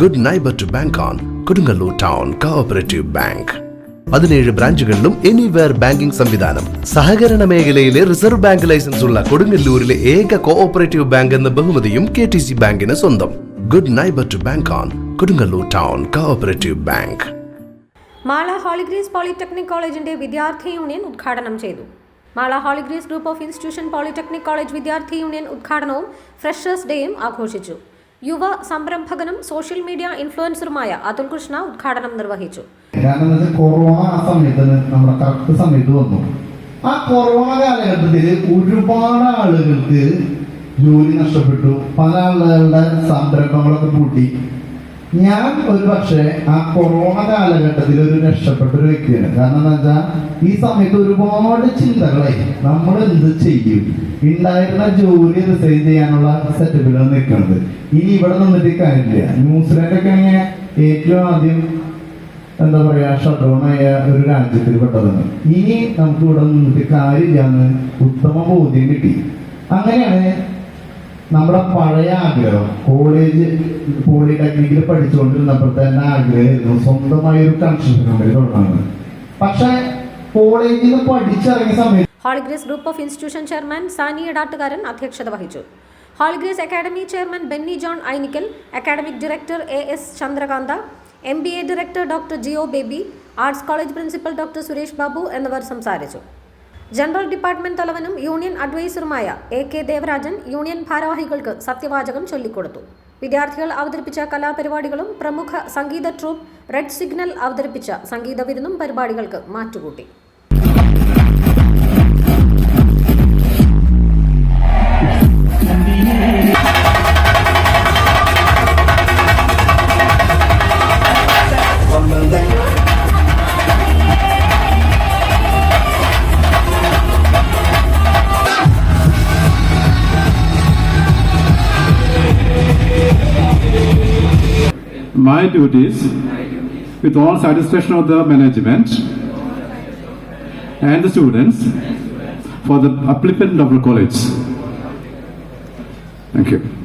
Good neighbour to bank on Kodungallur town cooperative bank പതിനേഴ് ബ്രാഞ്ചുകളിലും anywhere banking സംവിധാനം. സഹകരണ മേഖലയിലെ റിസർവ് ബാങ്ക് ലൈസൻസ് ഉള്ള കൊടുങ്ങല്ലൂരിലെ ഏക കോഓപ്പറേറ്റീവ് ബാങ്ക് എന്ന ബഹുമതിയും കെ ടി സി ബാങ്കിന് സ്വന്തം. Good neighbour to bank on Kodungallur town cooperative bank Mala Holy Grace polytechnic കോളേജിന്റെ വിദ്യാർത്ഥി യൂണിയൻ ഉദ്ഘാടനം ചെയ്തു. Mala Holy Grace group of institution polytechnic college വിദ്യാർത്ഥി യൂണിയൻ ഉദ്ഘാടനവും ഫ്രഷേഴ്സ് ഡേയും ആഘോഷിച്ചു. യുവ സംരംഭകനും സോഷ്യൽ മീഡിയ ഇൻഫ്ലുവൻസറുമായ അതുൽ കൃഷ്ണ ഉദ്ഘാടനം നിർവഹിച്ചു. കൊറോണ സമയത്ത് നമ്മുടെ കറക്റ്റ് സമയത്ത് വന്നു. ആ കൊറോണ കാലഘട്ടത്തിൽ ഒരുപാട് ആളുകൾക്ക് ജോലി നഷ്ടപ്പെട്ടു. പല ആളുകളുടെ സംരംഭങ്ങളൊക്കെ പൂട്ടി. ഞാൻ ഒരു പക്ഷേ ആ കൊറോണ കാലഘട്ടത്തിൽ ഒരു രക്ഷപ്പെട്ട ഒരു വ്യക്തിയാണ്. കാരണം എന്താ വെച്ചാൽ ഈ സമയത്ത് ഒരുപാട് ചിന്തകളായി നമ്മൾ എന്ത് ചെയ്യും? ഉണ്ടായിരുന്ന ജോലി റിസൈൻ ചെയ്യാനുള്ള സെറ്റപ്പിലാണ് നിൽക്കുന്നത് ഇനി ഇവിടെ നിന്നിട്ട് കാര്യമില്ല. ന്യൂസിലാൻഡൊക്കെ ആണെങ്കിൽ ഏറ്റവും ആദ്യം എന്താ പറയാ ഷട്ട് ഡൗൺ ആയ ഒരു രാജ്യത്തിൽ പെട്ടതാണ്. ഇനി നമുക്ക് ഇവിടെ നിന്നിട്ട് കാര്യമില്ലാന്ന് ഉത്തമ ബോധ്യം കിട്ടി. അങ്ങനെയാണ് നമ്മുടെ പഴയ ആഗ്രഹം. കോളേജ് പോളിടെക്നിക്കിൽ പഠിച്ചുകൊണ്ടിരുന്നപ്പോൾ തന്നെ ആഗ്രഹമായിരുന്നു. സ്വന്തമായി ഒരു കൺസ്ട്രക്ഷൻ കമ്പനി തുടങ്ങുന്നത് പക്ഷെ കോളേജിൽ നിന്ന് പഠിച്ചിറങ്ങിയ സമയത്ത് Holy Grace group of institution chairman Sani Edattukaran അധ്യക്ഷത വഹിച്ചു. Holy Grace academy chairman Benny John Ainikkal academic director A S Chandrakantha M B A director doctor Jio Baby arts college principal doctor Suresh Babu എന്നിവർ സംസാരിച്ചു. General department തലവനും union അഡ്വൈസറുമായ A K Devarajan union ഭാരവാഹികൾക്ക് സത്യവാചകം ചൊല്ലിക്കൊടുത്തു. വിദ്യാർത്ഥികൾ അവതരിപ്പിച്ച കലാപരിപാടികളും പ്രമുഖ സംഗീത ട്രൂപ്പ് റെഡ് സിഗ്നൽ അവതരിപ്പിച്ച സംഗീത വിരുന്നും പരിപാടികൾക്ക് മാറ്റുകൂട്ടി. My duties with all satisfaction of the management and the students for the upliftment of the college. Thank you.